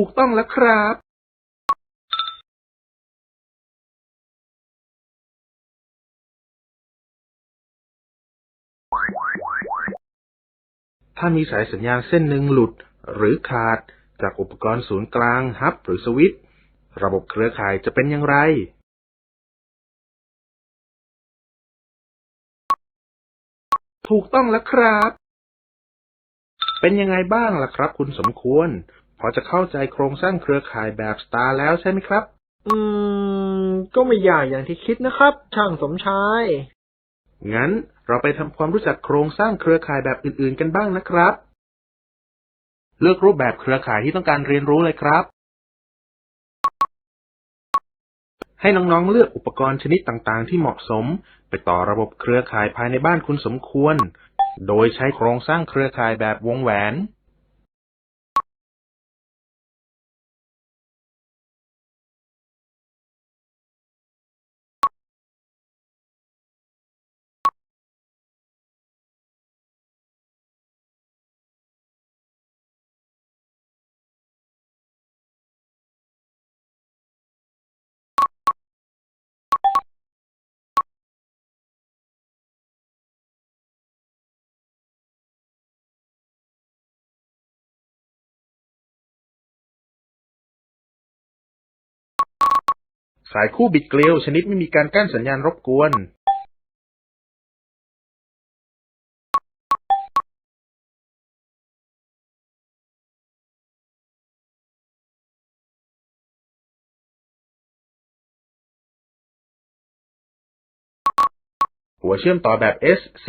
ถูกต้องแล้วครับถ้ามีสายสัญญาณเส้นหนึ่งหลุดหรือขาดจากอุปกรณ์ศูนย์กลางฮับหรือสวิตช์ระบบเครือข่ายจะเป็นอย่างไร ถูกต้องแล้วครับ เป็นยังไงบ้างล่ะครับคุณสมควร พอจะเข้าใจโครงสร้างเครือข่ายแบบสตาร์แล้วใช่ไหมครับ อืม ก็ไม่ยากอย่างที่คิดนะครับ ช่างสมชาย งั้นเราไปทำความรู้จักโครงสร้างเครือข่ายแบบอื่นๆ กันบ้างนะครับ เลือกรูปแบบเครือข่ายที่ต้องการเรียนรู้เลยครับ ให้น้องๆเลือกอุปกรณ์ชนิดต่างๆ ที่เหมาะสม ไปต่อระบบเครือข่ายภายในบ้านคุณสมควร โดยใช้โครงสร้างเครือข่ายแบบวงแหวน สายคู่บิดเกลียวชนิดไม่มีการกั้นสัญญาณรบกวน หัวเชื่อมต่อแบบ SC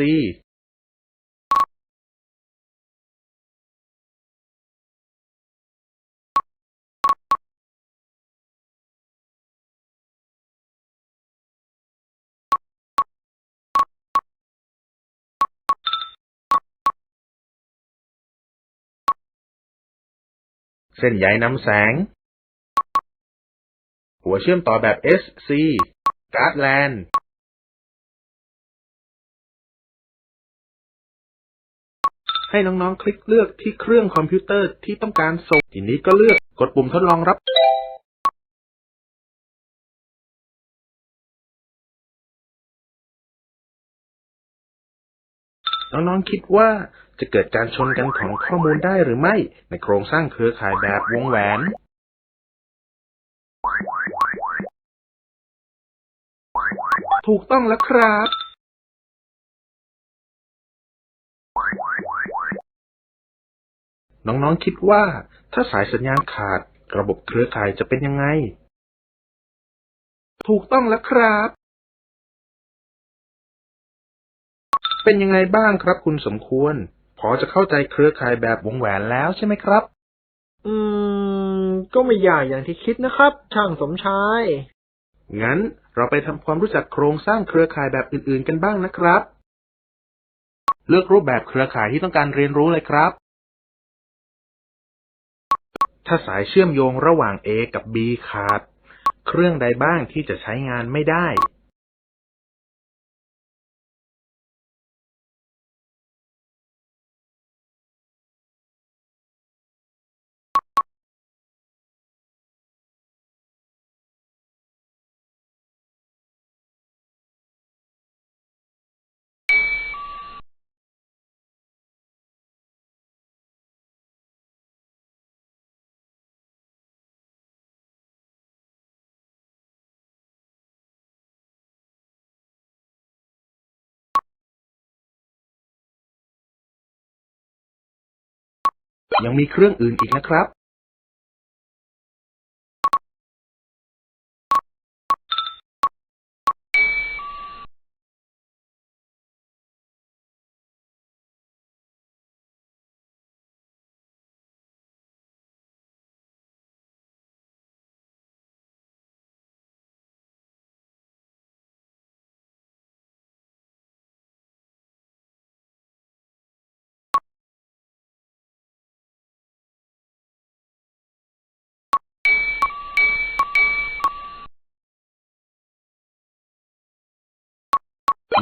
เส้นใยนำแสง หัวเชื่อมต่อแบบ SC การ์ดแลนให้น้องๆ คลิกเลือกที่เครื่องคอมพิวเตอร์ที่ต้องการส่ง ทีนี้ก็เลือกกดปุ่มทดลองรับ น้องๆคิดว่าจะเกิดการชนกันของข้อมูลได้หรือไม่ ในโครงสร้างเครือข่ายแบบวงแหวน ถูกต้องแล้วครับน้องๆคิดว่าถ้าสายสัญญาณขาดระบบเครือข่ายจะเป็นยังไง ถูกต้องแล้วครับ เป็นยังไงบ้างครับคุณสมควร พอจะเข้าใจเครือข่ายแบบวงแหวนแล้วใช่ไหมครับ อืม ก็ไม่ยากอย่างที่คิดนะครับ ช่างสมชาย งั้นเราไปทำความรู้จักโครงสร้างเครือข่ายแบบอื่นๆกันบ้างนะครับ เลือกรูปแบบเครือข่ายที่ต้องการเรียนรู้เลยครับ ถ้าสายเชื่อมโยงระหว่าง A กับ B ขาด เครื่องใดบ้างที่จะใช้งานไม่ได้ ยังมีเครื่องอื่นอีกนะครับ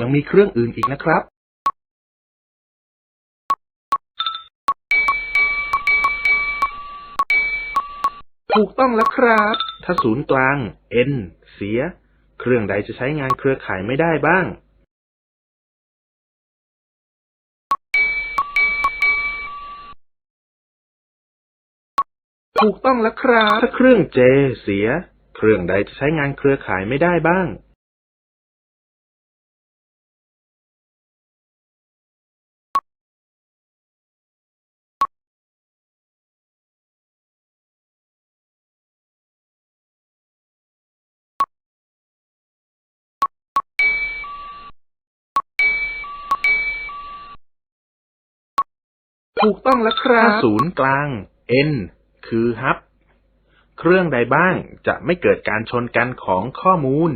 ยังมีเครื่องอื่นอีกนะครับ ถูกต้องแล้วครับ ถ้าศูนย์กลาง N เสีย เครื่องใดจะใช้งานเครือข่ายไม่ได้บ้าง ถูกต้องแล้วครับ ถ้าเครื่อง J เสีย เครื่องใดจะใช้งานเครือข่ายไม่ได้บ้าง ถูกต้องแล้วครับ ถ้าศูนย์กลาง N คือฮับ เครื่องใดบ้างจะไม่เกิดการชนกันของข้อมูล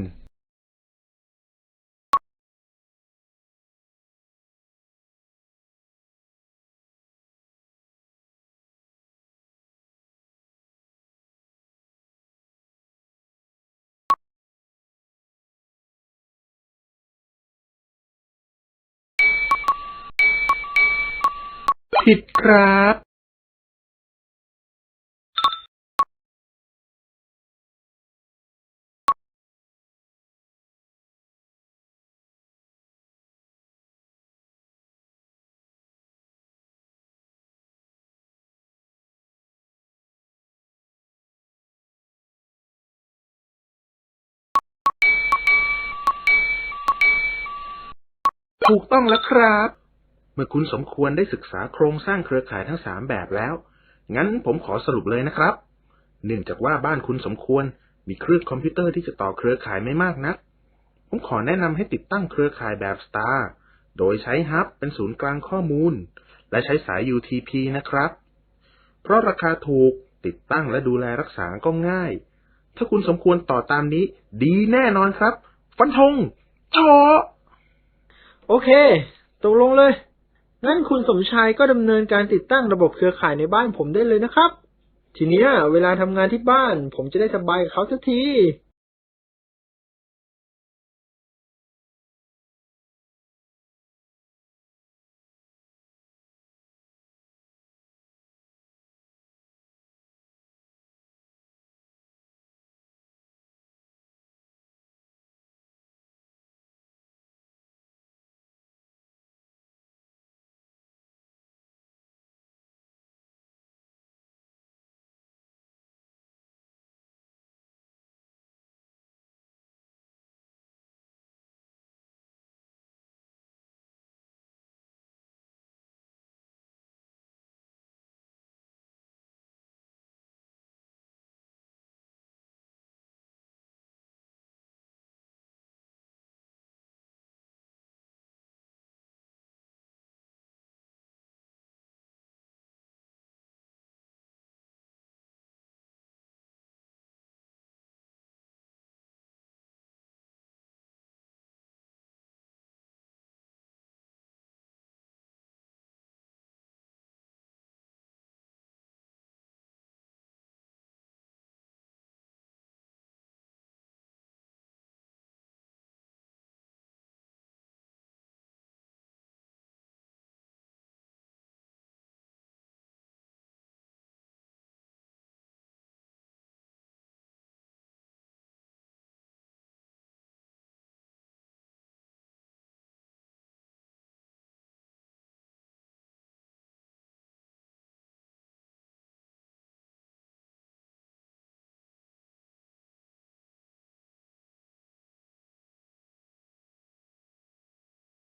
ผิดครับ ถูกต้องแล้วครับ มื่อคุณสมควรได้ศึกษาโครงสร้างเครือข่ายทั้งสามแบบแล้ว งั้นผมขอสรุปเลยนะครับ เนื่องจากว่าบ้านคุณสมควรมีเครื่องคอมพิวเตอร์ที่จะต่อเครือข่ายไม่มากนัก ผมขอแนะนำให้ติดตั้งเครือข่ายแบบ Star โดยใช้ฮับเป็นศูนย์กลางข้อมูล และใช้สาย UTP นะครับ เพราะราคาถูกติดตั้งและดูแลรักษาก็ง่าย ถ้าคุณสมควรต่อตามนี้ ดีแน่นอนครับ ฟันธงจาะโอเค ตกลงเลย งั้นคุณสมชายก็ดำเนินการติดตั้งระบบเครือข่ายในบ้านผมได้เลยนะครับ ทีเนี้ยเวลาทำงานที่บ้าน ผมจะได้สบายกับเขาสักที